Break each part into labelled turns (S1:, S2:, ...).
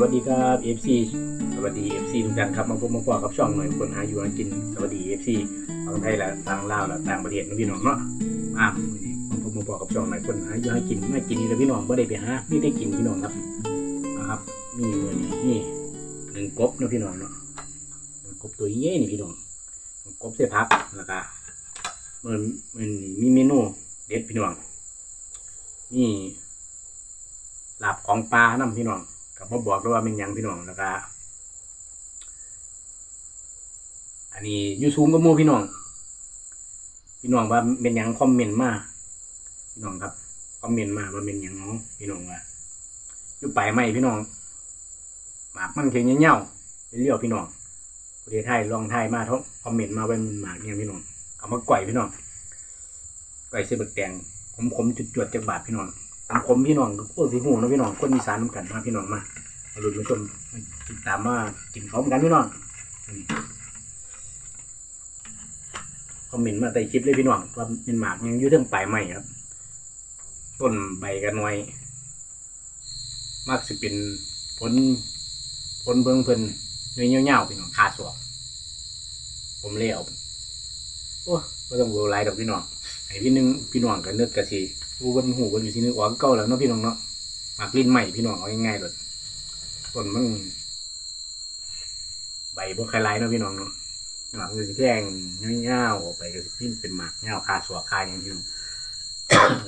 S1: วัสดีครับ FC สวัสดี FC ทุกท่านครับมาพบมาพอกับช่องหน่อยคนหาอยู่หากิน สวัสดี FC ทั้งไทยและต่างลาวและต่างประเทศนะพี่น้องเนาะมามื้อนี้มาพบมาพอกับช่องหน่อยคนหาอยู่หากินมากินนี่แหละพี่น้องบ่ได้ไปหาไม่ได้กินพี่น้องครับนะครับมีมื้อนี้นี่หนึ่งกบเนาะพี่น้องเนาะหนึ่งกบตัวใหญ่นี่พี่น้องหนึ่งกบใส่ผักแล้วก็มันมันมีเมนูเด็ดพี่น้องนี่ลาบของปลาน้ำพี่น้อง กับพ่บอกด้วยว่าเป็นยังพี่น้องแล้วก็อันนี้อยูซูมกับหมูพี่น้อง พี่น้องว่าเป็นยังคอมเมนต์มาพี่น้องครับคอมเมนต์มาว่าเป็นยังเนาะพี่น้องว่าอยู่ไปไหมพี่น้องหมากมันเข่งเงี้ยวเป็นเลี้ยวพี่น้องประเทศไทยลองไทยมาท้งคอมเมนต์มาเป็นหมากเนี่ยพี่น้องเอามาก่อยพี่น้องก่อยเสบักแตงขมๆจุดๆจากบาทพี่น้อง ตามผมพี่น้องโคตรสีหูนะพี่น้องคนอีสานน้ำกันมาพี่น้องมามาลุ้นมาชมติดตามมากินเขาเหมือนกันพี่น้องนี่คอมเมนต์มาใต้คลิปเลยพี่น้องว่าเป็นหมากยังยืดเรื่องปลายใหม่ครับ ต้นใบกันหน่อย มากสิเป็นผลผลเบิ่งเพิ่นเนื้อเงี้ยวๆพี่น้องคาสวกผมเลี้ยวโอ้ไม่ต้องโวยวายดอกพี่น้องไอ้พี่นึงพี่น้องกันนึกกะสิ หูบนหูบนอยู่ที่นึกว่าเก่าแล้วเนาะพี่น้องเนาะหมากลิ้นใหม่พี่น้องเอาง่ายๆเลยต้นมันใบบ่คลายๆเนาะพี่น้องเนาะหมากมันสิแท่งเงาวๆออกไปก็สิพิมเป็นหมากเงาวคาสัวคาอย่างพี่น้อง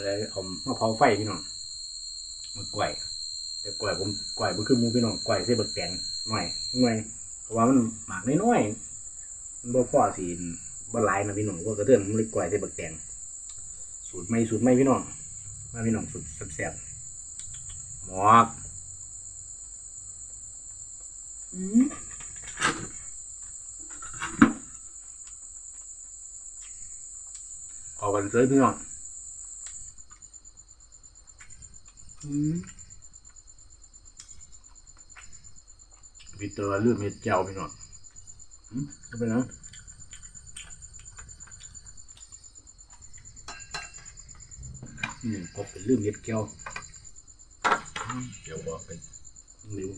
S1: แล้วเอามาเผาไฟพี่น้องมาก่อยแต่ก่อยผมก่อยบ่คือมูพี่น้องก่อยใส่บักแตงหน่อยหน่อยเพราะว่ามันหมากน้อยๆมันบ่พอสิบ่หลายนะพี่น้องก็กระเทือนมันเลยก่อยใส่บักแตงสูตรไม่สูตรไม่พี่น้อง มาพี่น้องสูตรแซ่บๆหมอกขอกันเลยพี่น้องวิตเตอร์เลือดเม็ดเจ้าพี่น้องอืมก็เป็นนะ อืมกบเป็นเรื่องเล็ดแก้วอืมเดี๋ยวบอกเป็นเร็ว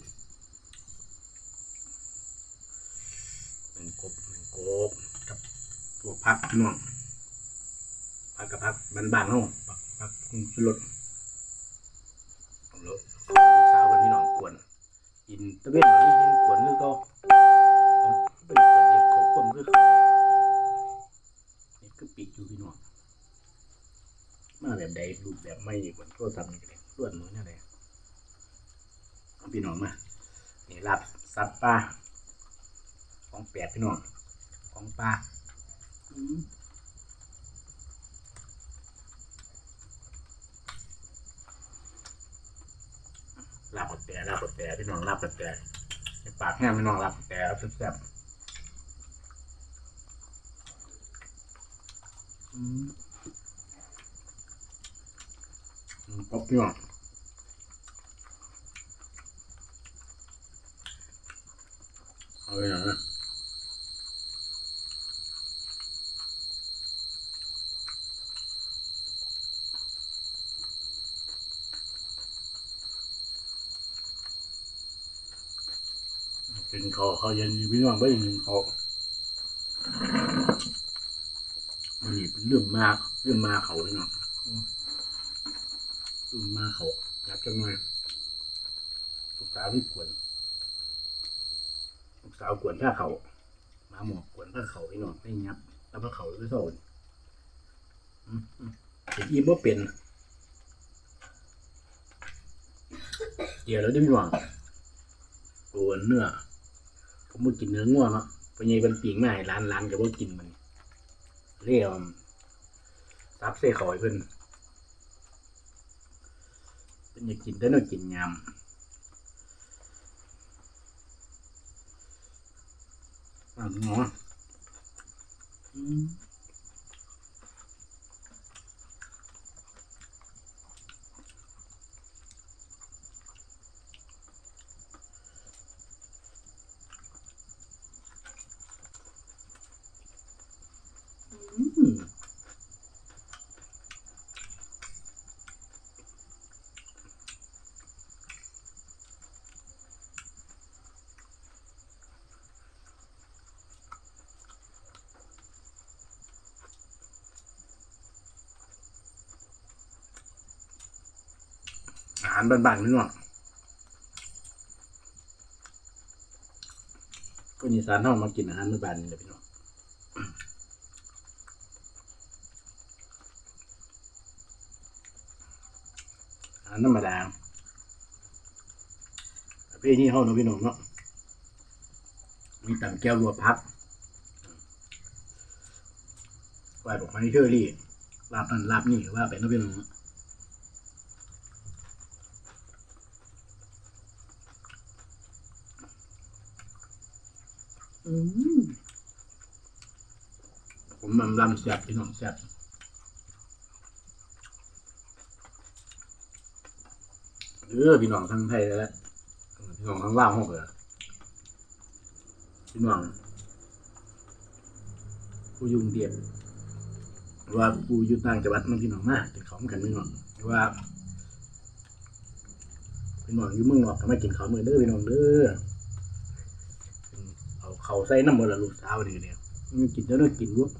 S1: เป็นกบเป็นกบกับตัวพักพี่น้องพักกับพักบ้านๆเนาะพักพักขึ้นรถเอารถสาวกันพี่น้องกวนกินตะเวนแบบนี้กินกวนคือเขาเอาไปเปิดเน็ตเขาคนคือเขาเน็ตก็ปิดอยู่พี่น้อง มาแบบใดรูปแบบไม่บนโทรศัพท์นี่ก็ได้ล้วนมือนี่นเลยเอาพี่น้องมานี่รับซับปลาของแปดพี่น้องของปลาลาบกดแต่ลาบกดแต่พี่น้องลาบกดแต่ปากแห้งพี่น้องลาบกดแต่ครับแซ่บอืม อืมป๊อปพี่น้องเอาไปหน่อยนะกินเขาวเขาวเย็นอยู่พี่น้องไม่กินเขาวมันนี่เป็นเรื่องมากเรื่องมากเขาพี่น้อง มาเขาจับจังหน่อยลูกสาวที่กวนลูกสาวกวนผ้าเขาหมาหมอกกวนผ้าเขาพี่นองไม่ยับแล้วผ้าเขาไม่โซนอืมอืมเห็นอีบ่เป็นเดี๋ยวแล้วได้พี่น้องกวนเนื้อผมบ่กินเนื้อง่วงเนาะเพราะไงเป็นปีงมาให้ร้านร้านก็บ่กินมันเรียกซับเส้เขาให้เพิ่น เป็นอยากกินแต่เนอกินยำอะหมออืมอืม หารบ้านๆพี่น้องก็อีสานเฮามากินอาหารบ้านๆนี่แหละพี่น้องอาหารธรรมดาประเภทนี้เฮาเนาะพี่น้องเนาะมีตำแก้วรัวพักไหวบอกไม้เชอรี่ลาบนั่นลาบนี่ว่าไปเนาะพี่น้องเนาะ อืมผมมันลำแซ่บพี่น้องแซ่บเออพี่น้องทั้งไทยแล้วพี่น้องทั้งลาวห้องเลยพี่น้องผู้ยุ่งเดียบหรือว่าผู้อยุต่างจังหวัดมันพี่น้องมากกินข้าวเหมือนกันพี่น้องว่าพี่น้องอยู่เมืองนอกก็มากินข้าวมือเด้อพี่น้องเด้อ เขาใส่น้ำมันละลูกสาวนี่เนี่ยมันกินแล้วต้องกินวะ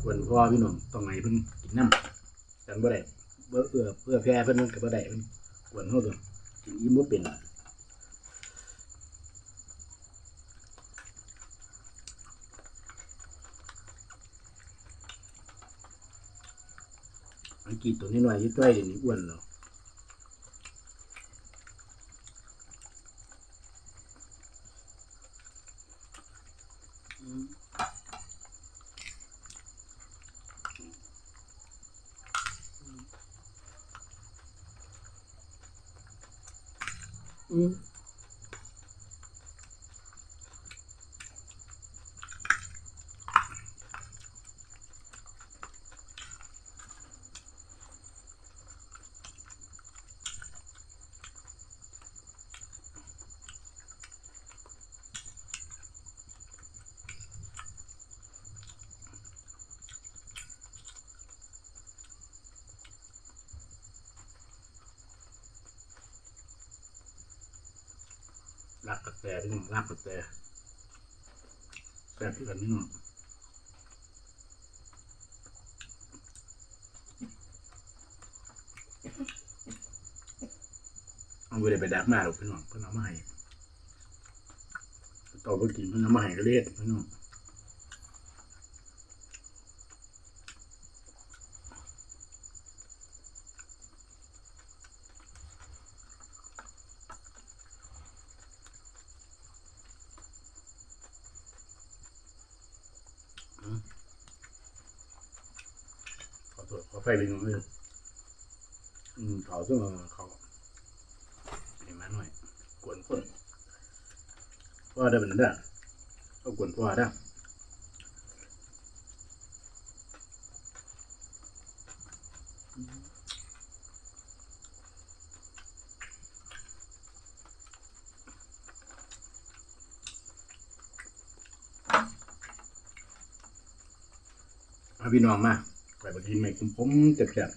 S1: ควรพ่อพี่น้องต้องไงเพิ่นกินน้ำกันบ่ได้เบื่อเอือเพื่อแพ้เพิ่นมันก็บ่ได้มันควรเฮาตัวกินอิ่มบ่เป็นมันกินตัวนี้หน่อยยิ่ต้อยเดี๋ยวนี้อ้วนแล้วอื ม ลากกระแตพี่น้องลากกระแตแซ่บที่กันพี่น้องเอาไปได้ไปดักมาหรอกพี่น้องเพิ่นเอามาให้ต่อไปกินเพิ่นเอามาให้ก็เล็ดพี่น้องข อโทษขอไฟเลยน้องเลยอืมเขาซึ่งเขาเห็นมาหน่อยกวนคนพ่อได้เป็นได้เอากวนพ่อได้พี่น้องมา ไปบัดนี้ไม่คุ้มผมเจ็บ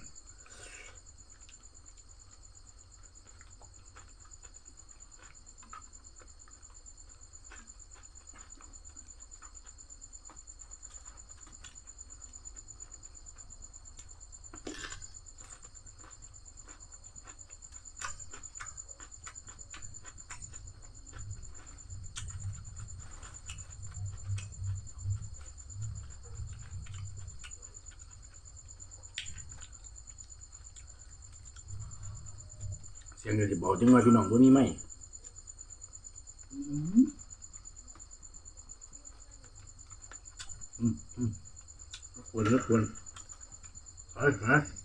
S1: เสียงเงินจะบอกจังว่าพี่น้องบ่มีไหมอืมอืมควรนะควรไปไป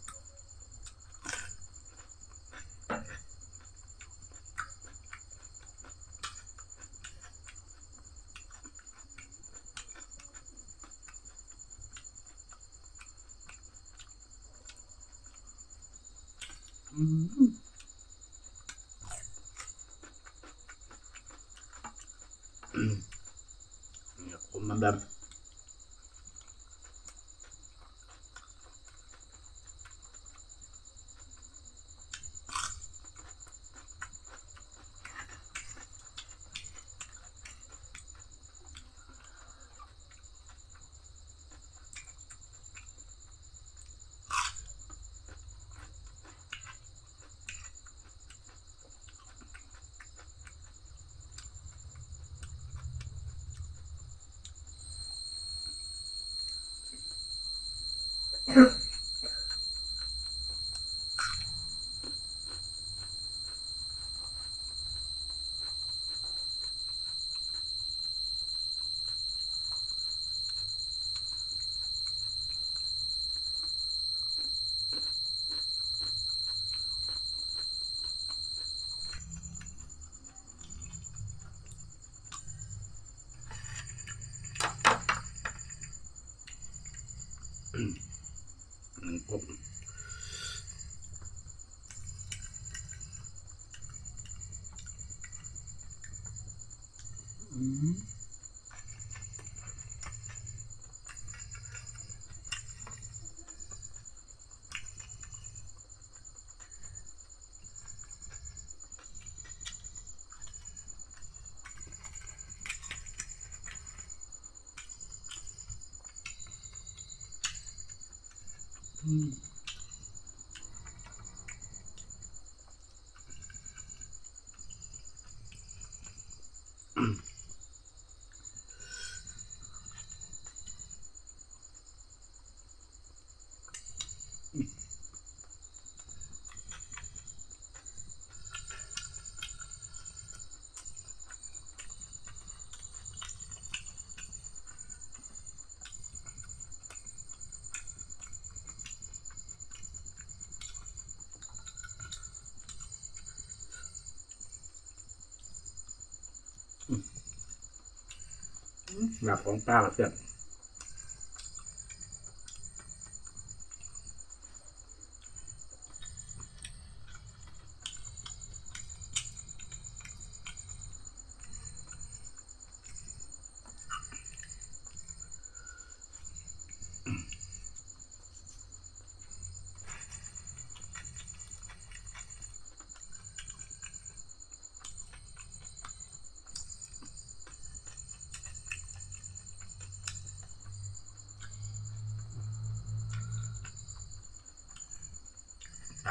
S1: อื แบบของตาเสื่อบ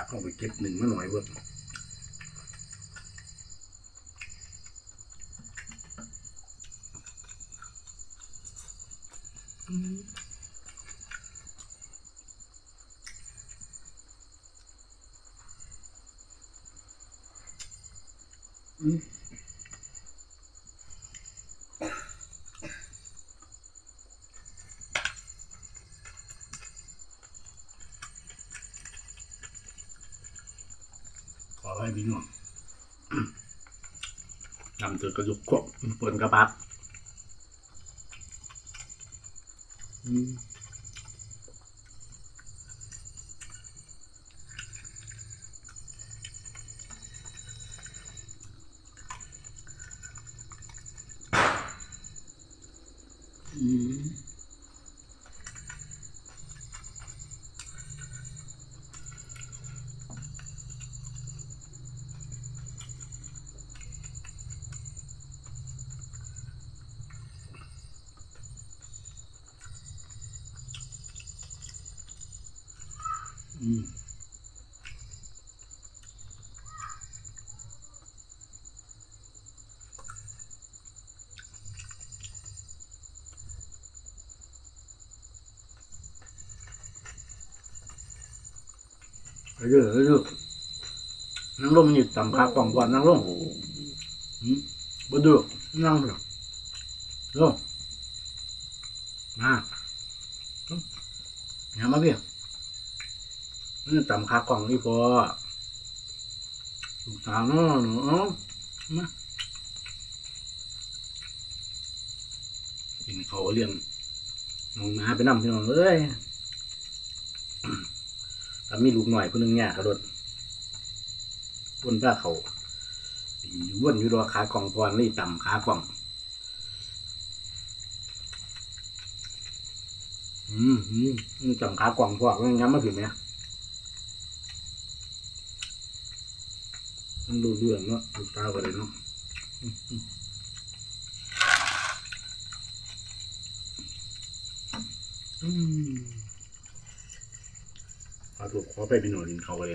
S1: ตักเข้าไปเก็บหนึ่งมาหน่อยเบิด อให้พี่น้องนำตัวกระยุกควบเปิดกระบักอืมอืม อืม เรื่อยเรื่อยนั่งลงมันอยู่ต่ำขากล่องก่อนนั่งลงอืมบ่ดื้อนั่งเถอะลงมาลงอย่ามาเบี้ย นี่ตำคากล่องนี่พอลูกสาวนาะหนูเอมากินเขาเลี้ยงน้องมาไปนำพี่น้องเอ้ยถ้ามีลูกหน่อยคนหนึ่งเนี่ยกระโดดวนป้าเขาอยู่วนอยู่รอขากล่องพรนี่ต่ำขากล่อง อืมอืมอืมตำขากล่องพวกงั้นมาถึงไหม มันดูเรื่องเนาะดูตาไปเลยเนาะอืมเอาถูกขอไปเป็นหน่วยดินเขาเลย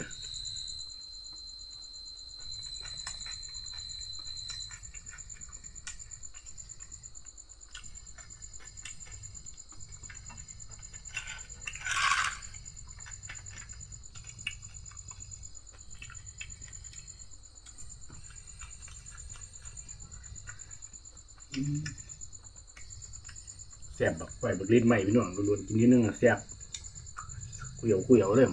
S1: แซ่บบักไฟบักลิ้นใหม่พี่น้องล้วนๆกินนิดนึงอะแซ่บคุยเอาคุยเอาเลย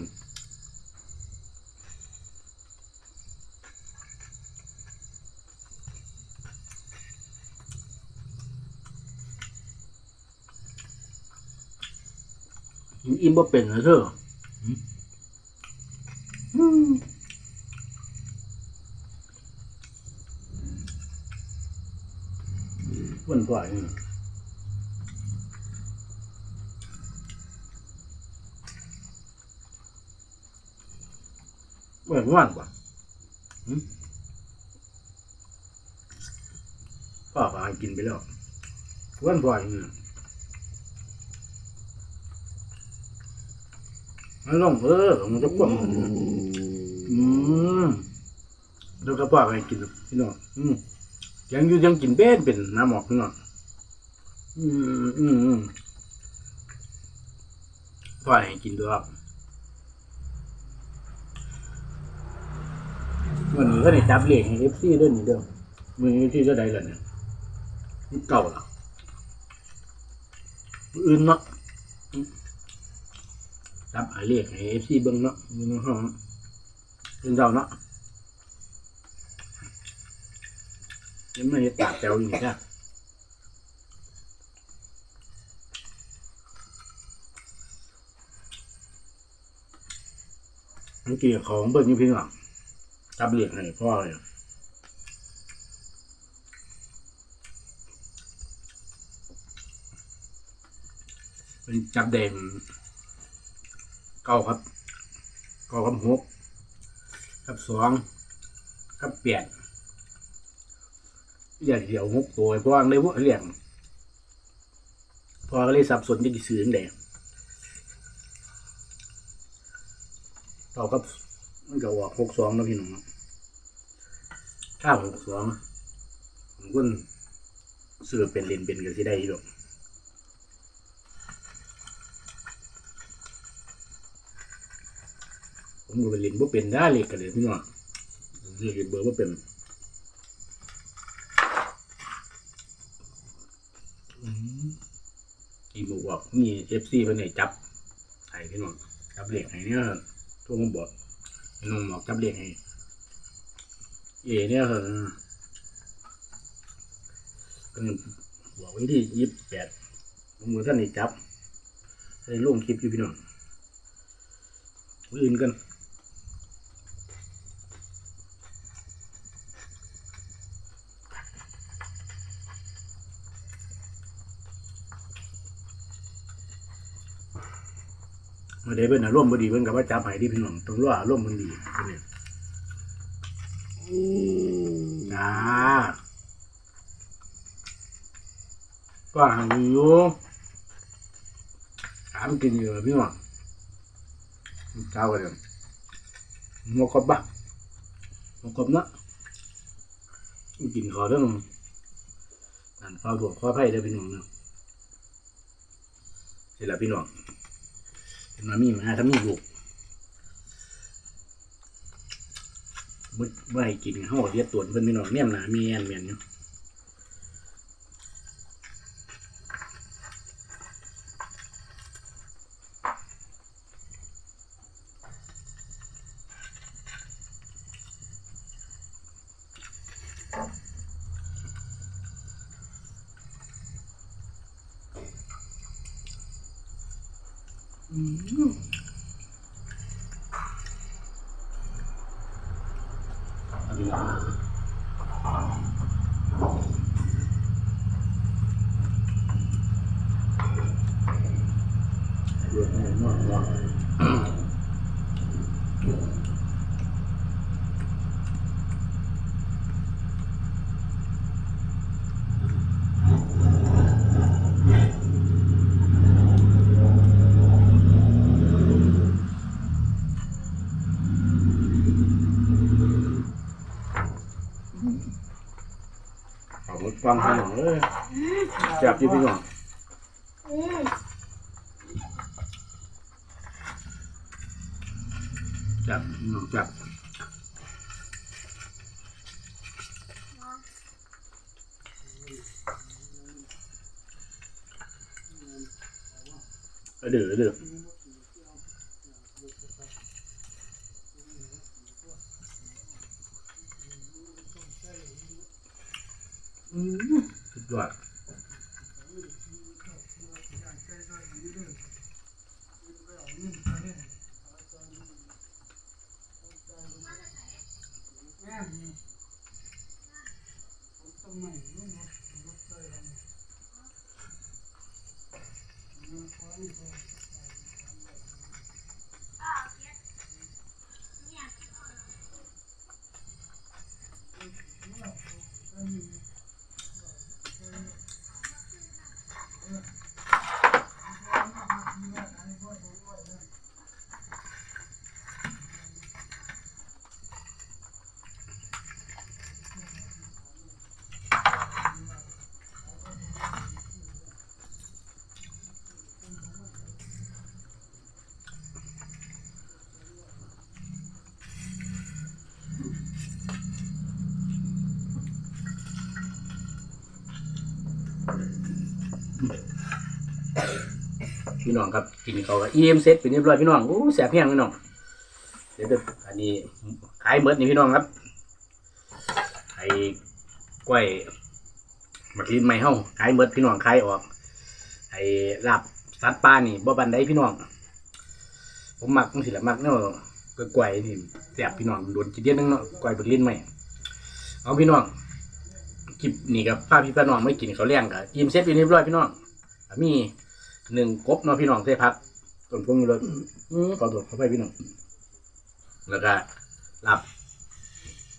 S1: มันอิ่มบ่เป็นนะเธอมวันก่อนนี่ เหมือนว่านกว่าหืมป้าพากินไปแล้ววันก่อนนี่มันลงเออมันจะกว้างอืมเดี๋ยวก็ป้าไปกินพี่น้องอืมยังอยู่ยังกินเป็นเป็นน้ำหมอกพี่น้องอืมอืมอืมป้าให้กินด้วยครับ วันนี้ก็ได้จับเลขให้เอฟซีด้วยนี่เด้อมือเอฟซีจะได้แล้วเนี่ยมันเก่าล้วมื้ออื่นเนาะจับหาเลขให้เอฟซีเบิ่งเนาะอยู่ในห้องเป็นเจ้าเนาะยังไม่ได้ตากแจวอยู่นี่จ้ะเมื่อกี้ของเบิ่งยี่พี่น้อง จับเหรียญให้พ่อเลยเป็นจับแดงเก้าครับเก้ากับหกกับสองกับแปดอย่าเดี่ยวหกตัวเพราะว่าเลยพวกเหรียญพอก็เลยสับสนจะกี่ซื้อแดงเก้ากับ มันก็ว่าหกสองนะพี่น้องเก้าหกสองผมก็ซื้อเป็นเลนเป็นกันที่ได้อยู่ดอกผมก็เป็นเลนบ่เป็นได้เลยกันเลยพี่น้องเรียกเบอร์ว่าเป็นอืมอีบอกว่ามีเอฟซีเพิ่อนให้จับไห้พี่น้องจับเหล็กไห้เนี่ยทั่วมาบอก นุ่มออกจับเรียกให้เอเนี่ยเหรอเป็นบอกวิธียี่สิบแปดมือท่านนี่จับได้ร่วมคลิปอยู่พี่น้องมื้ออื่นกัน มื่อใดเป็นอารมณ์บดีเพิ่นกับว่าจับให้ที่พี่น้องต้องรู้อารมณ์มันดีเพิ่นเนี่ยจ้าก็หังอยู่ถามกินอยู่พี่น้องเจ้ากันเลยหมกครบปะหมกบเนาะกินขอเรื่องนั่นข้าวถั่วข้าไผ่ได้พี่น้องเนาะเสร็จแล้วพี่น้อง หนมามีมาถ้ามีลูกมึดไม่ให้กินห้าเรียกตรวเพิ่นพี่น้องเนี่ยมหนามีแอนเมียนอยู่ วางขนมเอ้ยจับจีพี่น้องจับหนูจับเดือดเดือด สุดยอด พี่น้องครับกินเขาวกับ EM เซ็ตเป็นเรียบร้อยพี่น้องโอ้แสบเพียงพี่น้องเดี๋ยวเดี๋ยวอันนี้ขายเบิดนี่พี่น้องครับไอ้กล้วยมักลิ้นไม่เฮาขายเบิดพี่น้องขายออก ไอ้ลาบสัตว์ป่านี่บ่บันไดพี่น้องผมมักมันสิละมักเนาะกล้วยนี่แสบพี่น้องโดนจิตเดียวนึงเนาะกล้วยบักลิ้นไม่เอาพี่น้องคลิปนี่กับป้าพี่ป้าน้องไม่กินเขาเลี้ยงกับยิมเซ็ตเป็นเรียบร้อยพี่น้องมี หนึ่งกบเนาะพี่น้องเทพักต้นพวกนี้เลยอืมขอตรวจเข้าไปพี่น้องแล้วก็หลับ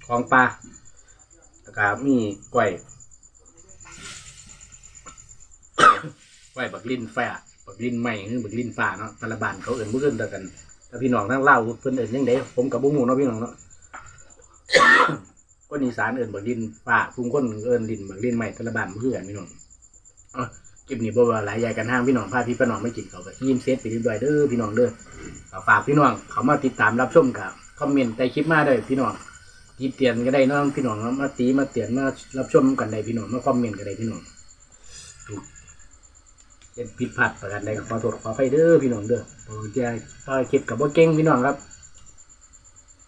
S1: ของปลาแล้วก็มีกล้วยกล้วยบักลิ้นฟ้าบักลิ้นไหมคือบักลิ้นฟ้าเนาะพลบานเขาเอื่นบุ้นเดียวกันแต่พี่น้องทั้งเล่าวเพิ่นเอื่นยังไงผมกับบุ้งหมูเนาะพี่น้องเนาะคนอีสานเอื่นบักลิ้นฟ้าพุ่งคนเอื่นลิ้นบักลิ้นไหมพลบานเพื่อนพี่น้องเอา คลิปนี้บ่ว่าหลายใหญ่กันห้างพี่น้องพาพี่พี่น้องไม่กินเขาวก็ยิ้มเซตไปเรียบร้อยเด้อพี่น้องเด้อก็ฝากพี่น้องเขามาติดตามรับชมกับคอมเมนต์ใต้คลิปมาได้พี่น้องติเตียนก็ได้เน้องพี่น้องมาตีมาเตียนมารับชมกันได้พี่น้องมาคอมเมนต์ก็ได้พี่น้องถูกเป็นผิดพลาดประการใดก็ขอโทษขออภัยเด้อพี่น้องเด้อโอ้ยจะต่อยคลิปกับบ่เก่งพี่น้องครับ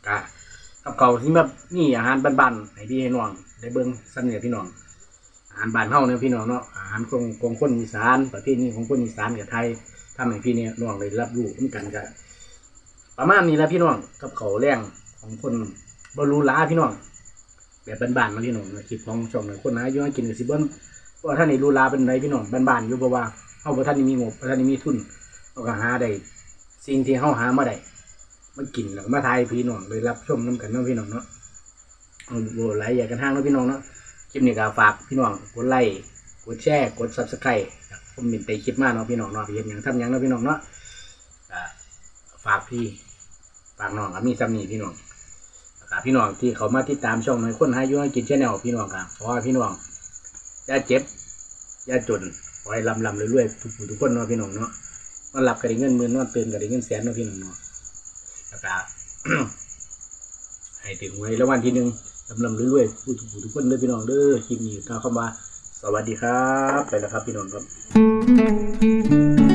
S1: กะกับเก่าที่แบบนี่อาหารบ้านๆให้พี่ให้น้องได้เบิ่งซ้ำเนี่ยพี่น้อง หารบ้านเฮาเนี่ยพี่น้องเนาะอาหารของของคนอีสานประเภทนี้ของคนอีสานกับไทยทำให้พี่เนี่ยน้องได้รับรู้เหมือนกันก็ประมาณนี้แหละพี่น้องกับเขาแรงของคนบรูหลาพี่น้องแบบบ้านๆมาพี่น้องนะคลิปของช่องเนี่ยคนหาอยู่หากินกับสิเบิ้ลว่าท่านนี่รูลาเป็นไรพี่น้องบ้านๆอยู่เพราะว่าเฮาบ่ท่านนี่มีงบท่านนี่มีทุนเราก็หาได้สิ่งที่เฮาหามาได้มากินแล้วมาทายพี่น้องเลยรับชมน้กันเนาะพี่น้องเนาะเอาบ่หลายอย่างกันห้างเนาะพี่น้องเนาะ คลิปนี้ก็ฝากพี่น้องกดไลค์กดแชร์กดซับสไครต์ผมเป็นไปคลิปมากเนาะพี่น้องเนาะพี่เห็นอย่างทำอย่างเนาะพี่น้องเนาะฝากพี่ฝากน้องก็มีซ้ำนี่พี่น้องแล้วก็พี่น้องที่เขามาติดตามช่องในอยคนหายุ่งกินชแนลพี่น้องกันเพราะว่าพี่น้องอย่าเจ็บอย่าจนขอให้ลำลำเรื่อยๆทุกทุกคนเนาะพี่น้องเนาะนอนหลับก็ได้เงินมื่นนอนตื่นก็ได้เงินแสนเนาะพี่น้องเนาะแล้วก็ให้ถึงไว้แล้ววันที่หนึ่ง ลำลำเรื่อยๆผู้ทุกผู้ทุกคนเลยพี่น้องเด้อคลิปนี้กล่าวคำว่า สวัสดีครับ ไปแล้วครับพี่น้องครับ